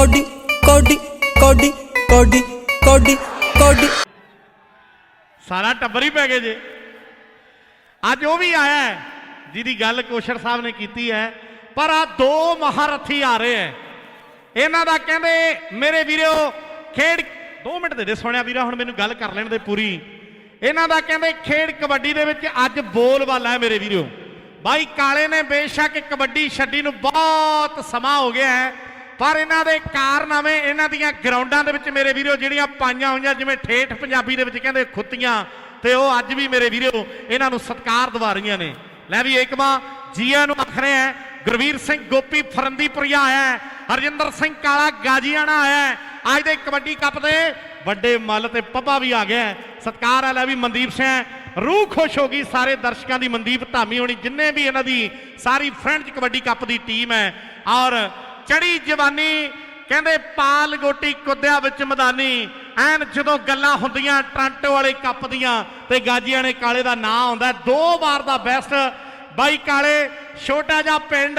Cody ਕੋਡੀ ਕੋਡੀ ਕੋਡੀ ਕੋਡੀ ਕੋਡੀ। ਸਾਰਾ ਟੱਬਰ ਹੀ ਪੈ ਗਏ ਜੇ। ਅੱਜ ਉਹ ਵੀ ਆਇਆ ਹੈ, ਜਿਹਦੀ ਗੱਲ ਕੋਸ਼ਰ ਸਾਹਿਬ ਨੇ ਕੀਤੀ ਹੈ, ਪਰ ਆ ਦੋ ਮਹਾਰਥੀ ਆ ਰਹੇ ਹੈ। ਇਹਨਾਂ ਦਾ ਕਹਿੰਦੇ, ਮੇਰੇ ਵੀਰੋ, ਖੇਡ 2 ਮਿੰਟ ਦੇ ਦੇ ਸੋਹਣਿਆ ਵੀਰਾ, ਹੁਣ ਮੈਨੂੰ ਗੱਲ ਕਰ ਲੈਣ ਦੇ ਪੂਰੀ। ਇਹਨਾਂ ਦਾ ਕਹਿੰਦੇ, ਖੇਡ ਕਬੱਡੀ ਦੇ ਵਿੱਚ ਅੱਜ ਬੋਲ ਵਾਲਾ ਹੈ ਮੇਰੇ ਵੀਰੋ। ਬਾਈ ਕਾਲੇ ਨੇ ਬੇਸ਼ੱਕ ਕਬੱਡੀ ਛੱਡੀ ਨੂੰ ਬਹੁਤ ਸਮਾਂ ਹੋ ਗਿਆ ਹੈ। ਪਰ ਇਹਨਾਂ ਦੇ ਕਾਰਨਾਮੇ ਇਹਨਾਂ ਦੀਆਂ ਗਰਾਊਂਡਾਂ ਦੇ ਵਿੱਚ ਮੇਰੇ ਵੀਰੋ ਜਿਹੜੀਆਂ ਪਾਈਆਂ ਹੋਈਆਂ, ਜਿਵੇਂ ਠੇਠ ਪੰਜਾਬੀ ਦੇ ਵਿੱਚ ਕਹਿੰਦੇ ਖੁੱਤੀਆਂ, ਤੇ ਉਹ ਅੱਜ ਵੀ ਮੇਰੇ ਵੀਰੋ ਇਹਨਾਂ ਨੂੰ ਸਤਿਕਾਰ ਦਿਵਾ ਰਹੀਆਂ ਨੇ। ਲੈ ਵੀ ਏਕਮਾ ਜੀਆ ਨੂੰ ਆਖ ਰਿਹਾ ਹੈ, ਗੁਰਵੀਰ ਸਿੰਘ ਗੋਪੀ ਫਰੰਦੀਪੁਰੀਆ ਆਇਆ ਹੈ, ਹਰਜਿੰਦਰ ਸਿੰਘ ਕਾਲਾ ਗਾਜੀਆਣਾ ਆਇਆ ਹੈ। ਅੱਜ ਦੇ ਕਬੱਡੀ ਕੱਪ ਦੇ ਵੱਡੇ ਮੱਲ ਤੇ ਪੱਪਾ ਵੀ ਆ ਗਿਆ ਹੈ। ਸਤਿਕਾਰ ਹੈ ਲੈ ਵੀ ਮਨਦੀਪ ਸਿੰਘ ਰੂਹ ਖੁਸ਼ ਹੋ ਗਈ ਸਾਰੇ ਦਰਸ਼ਕਾਂ ਦੀ, ਮਨਦੀਪ ਧਾਮੀ ਹੋਣੀ, ਜਿੰਨੇ ਵੀ ਇਹਨਾਂ ਦੀ ਸਾਰੀ ਫਰੈਂਚ ਕਬੱਡੀ ਕੱਪ ਦੀ ਟੀਮ ਹੈ। ਔਰ ਚੜੀ ਜਵਾਨੀ? ਕਹਿੰਦੇ ਪਾਲ ਗੋਟੀ ਕੁੱਦਿਆ ਵਿੱਚ ਮਦਾਨੀ। ਐਨ ਜਦੋਂ ਗੱਲਾਂ ਹੁੰਦੀਆਂ, ਟ੍ਰਾਂਟੋ ਵਾਲੇ ਕੱਪ ਦੀਆਂ ਤੇ ਗਾਜੀਆਂ ਨੇ ਕਾਲੇ ਦਾ ਨਾਂ ਆਉਂਦਾ। ਦੋ ਵਾਰ ਦਾ ਬੈਸਟ ਬਾਈ ਕਾਲੇ, ਛੋਟਾ ਜਿਹਾ ਪਿੰਡ,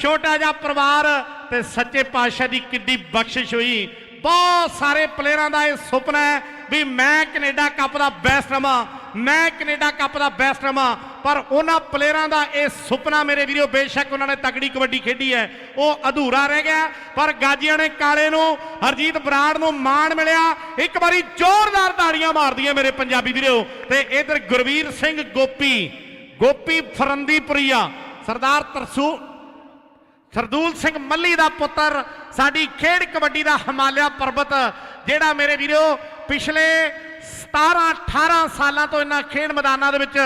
ਛੋਟਾ ਜਿਹਾ ਪਰਿਵਾਰ ਤੇ ਸੱਚੇ ਪਾਤਸ਼ਾਹ ਦੀ ਕਿੱਡੀ ਬਖਸ਼ਿਸ਼ ਹੋਈ। ਬਹੁਤ ਸਾਰੇ ਪਲੇਅਰਾਂ ਦਾ ਇਹ ਸੁਪਨਾ ਹੈ ਵੀ ਮੈਂ ਕੈਨੇਡਾ ਕੱਪ ਦਾ ਬੈਸਟ ਰਵਾਂ, ਮੈਂ ਕੈਨੇਡਾ ਕੱਪ ਦਾ ਬੈਸਟ ਰਵਾਂ। ਪਰ ਉਹਨਾਂ ਪਲੇਅਰਾਂ ਦਾ ਇਹ ਸੁਪਨਾ ਮੇਰੇ ਵੀਰੋ, ਬੇਸ਼ੱਕ ਉਹਨਾਂ ਨੇ ਤਗੜੀ ਕਬੱਡੀ ਖੇਡੀ ਹੈ। ਉਹ ਅਧੂਰਾ ਰਹਿ ਗਿਆ, ਪਰ ਗਾਜੀਆਂ ਨੇ ਕਾਲੇ ਨੂੰ, ਹਰਜੀਤ ਬਰਾੜ ਨੂੰ ਮਾਣ ਮਿਲਿਆ। ਇੱਕ ਵਾਰੀ ਜ਼ੋਰਦਾਰ ਤਾੜੀਆਂ ਮਾਰਦੀਆਂ ਮੇਰੇ ਪੰਜਾਬੀ ਵੀਰੋ। ਤੇ ਇਧਰ ਗੁਰਵੀਰ ਸਿੰਘ ਗੋਪੀ ਗੋਪੀ ਫਰੰਦੀਪੁਰੀਆ, ਸਰਦਾਰ ਤਰਸੂ, ਸਰਦੂਲ ਸਿੰਘ ਮੱਲੀ ਦਾ ਪੁੱਤਰ, ਸਾਡੀ ਖੇਡ ਕਬੱਡੀ ਦਾ ਹਿਮਾਲਿਆ ਪਰਬਤ, ਜਿਹੜਾ ਮੇਰੇ ਵੀਰੋ, ਪਿਛਲੇ 17 18 ਸਾਲਾਂ ਤੋਂ ਇਹਨਾਂ ਖੇਡ ਮੈਦਾਨਾਂ ਦੇ ਵਿੱਚ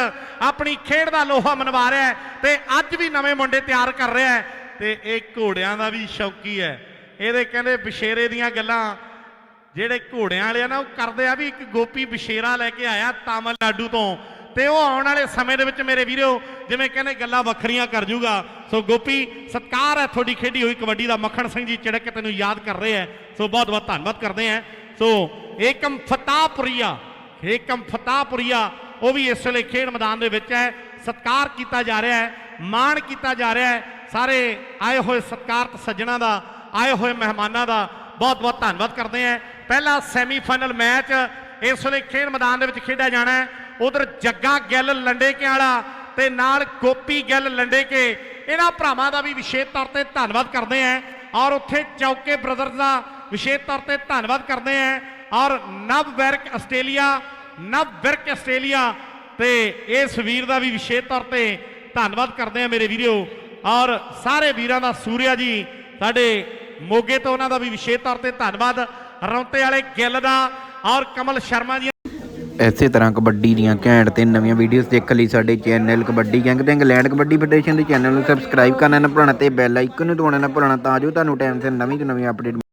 ਆਪਣੀ ਖੇਡ ਦਾ ਲੋਹਾ ਮਨਵਾ ਰਿਹਾ ਹੈ ਤੇ ਅੱਜ ਵੀ ਨਵੇਂ ਮੁੰਡੇ ਤਿਆਰ ਕਰ ਰਿਹਾ ਹੈ ਤੇ ਇਹ ਘੋੜਿਆਂ ਦਾ ਵੀ ਸ਼ੌਕੀ ਹੈ। ਇਹਦੇ ਕਹਿੰਦੇ ਬਸ਼ੇਰੇ ਦੀਆਂ ਗੱਲਾਂ, ਜਿਹੜੇ ਘੋੜਿਆਂ ਵਾਲੇ ਆ ਨਾ, ਉਹ ਕਰਦੇ ਆ ਵੀ ਇੱਕ ਗੋਪੀ ਬਸ਼ੇਰਾ ਲੈ ਕੇ ਆਇਆ ਤਾਮਿਲਨਾਡੂ ਤੋਂ। ਤੇ ਉਹ ਆਉਣ ਵਾਲੇ ਸਮੇਂ ਦੇ ਵਿੱਚ ਮੇਰੇ ਵੀਰੋ, ਜਿਵੇਂ ਕਹਿੰਦੇ ਗੱਲਾਂ ਵੱਖਰੀਆਂ ਕਰ ਜੂਗਾ। ਸੋ ਗੋਪੀ, ਸਤਕਾਰ ਹੈ ਤੁਹਾਡੀ ਖੇਡੀ ਹੋਈ ਕਬੱਡੀ ਦਾ। ਮੱਖਣ ਸਿੰਘ ਜੀ ਚਿੜਕ ਕੇ ਤੈਨੂੰ ਯਾਦ ਕਰ ਰਹੇ ਹੈ। ਸੋ ਬਹੁਤ ਬਹੁਤ ਧੰਨਵਾਦ ਕਰਦੇ ਹਾਂ। ਸੋ ਏਕਮ ਫਤਾਪੁਰੀਆ ਏਕਮ ਫਤਾਪੁਰੀਆ ਉਹ ਵੀ ਇਸ ਵੇਲੇ ਖੇਡ ਮੈਦਾਨ ਦੇ ਵਿੱਚ ਹੈ। ਸਤਕਾਰ ਕੀਤਾ ਜਾ ਰਿਹਾ ਹੈ, ਮਾਣ ਕੀਤਾ ਜਾ ਰਿਹਾ ਹੈ। ਸਾਰੇ ਆਏ ਹੋਏ ਸਤਿਕਾਰਤ ਸੱਜਣਾ ਦਾ, ਆਏ ਹੋਏ ਮਹਿਮਾਨਾਂ ਦਾ ਬਹੁਤ ਬਹੁਤ ਧੰਨਵਾਦ ਕਰਦੇ ਹਾਂ। ਪਹਿਲਾ ਸੈਮੀਫਾਈਨਲ ਮੈਚ ਇਸ ਵੇਲੇ ਖੇਡ ਮੈਦਾਨ ਦੇ ਵਿੱਚ ਖੇਡਿਆ ਜਾਣਾ ਹੈ। ਉਧਰ ਜੱਗਾ ਗਿੱਲ ਲੰਡੇਕੇ ਵਾਲਾ ਤੇ ਨਾਲ ਗੋਪੀ ਗਿੱਲ ਲੰਡੇਕੇ। ਇਹਨਾਂ ਭਰਾਵਾਂ ਦਾ ਵੀ ਵਿਸ਼ੇਸ਼ ਤੌਰ ਤੇ ਧੰਨਵਾਦ ਕਰਦੇ ਹਾਂ। ਔਰ ਉੱਥੇ ਚੌਕੇ ਬ੍ਰਦਰਜ਼ ਦਾ ਵਿਸ਼ੇਸ਼ ਤੌਰ ਤੇ ਧੰਨਵਾਦ ਕਰਦੇ ਹਾਂ। ਔਰ ਨਵ ਵੈਰਕ ਆਸਟ੍ਰੇਲੀਆ ਨਵ ਵਰਕ ਆਸਟ੍ਰੇਲੀਆ ਤੇ ਇਸ ਵੀਰ ਦਾ ਵੀ ਵਿਸ਼ੇਸ਼ ਤੌਰ ਤੇ ਧੰਨਵਾਦ ਕਰਦੇ ਹਾਂ ਮੇਰੇ ਵੀਰੋ। ਔਰ ਸਾਰੇ ਵੀਰਾਂ ਦਾ ਸੂਰਿਆ ਜੀ, ਸਾਡੇ ਮੋਗੇ ਤੋਂ ਉਹਨਾਂ ਦਾ ਵੀ ਵਿਸ਼ੇਸ਼ ਤੌਰ ਤੇ ਧੰਨਵਾਦ। ਰੌਂਤੇ ਵਾਲੇ ਗਿੱਲ ਦਾ ਔਰ ਕਮਲ ਸ਼ਰਮਾ ਜੀ। ਇਸੇ ਤਰ੍ਹਾਂ ਕਬੱਡੀ ਦੀਆਂ ਘੈਂਟ ਤੇ ਨਵੀਆਂ ਵੀਡੀਓਜ਼ ਦੇਖਣ ਲਈ ਸਾਡੇ ਚੈਨਲ ਕਬੱਡੀ ਗੈਂਗ ਤੇ ਇੰਗਲੈਂਡ ਕਬੱਡੀ ਫੈਡਰੇਸ਼ਨ ਦੇ ਚੈਨਲ ਨੂੰ ਸਬਸਕ੍ਰਾਈਬ ਕਰਨਾ ਨਾ ਭੁੱਲਣਾ ਤੇ ਬੈਲ ਆਈਕਨ ਨੂੰ ਦਬਾਉਣਾ ਨਾ ਭੁੱਲਣਾ ਤਾਂ ਜੋ ਤੁਹਾਨੂੰ ਟਾਈਮ ਸਿਰ ਨਵੀਂ ਤੋਂ ਨਵੀਂ ਅਪਡੇਟ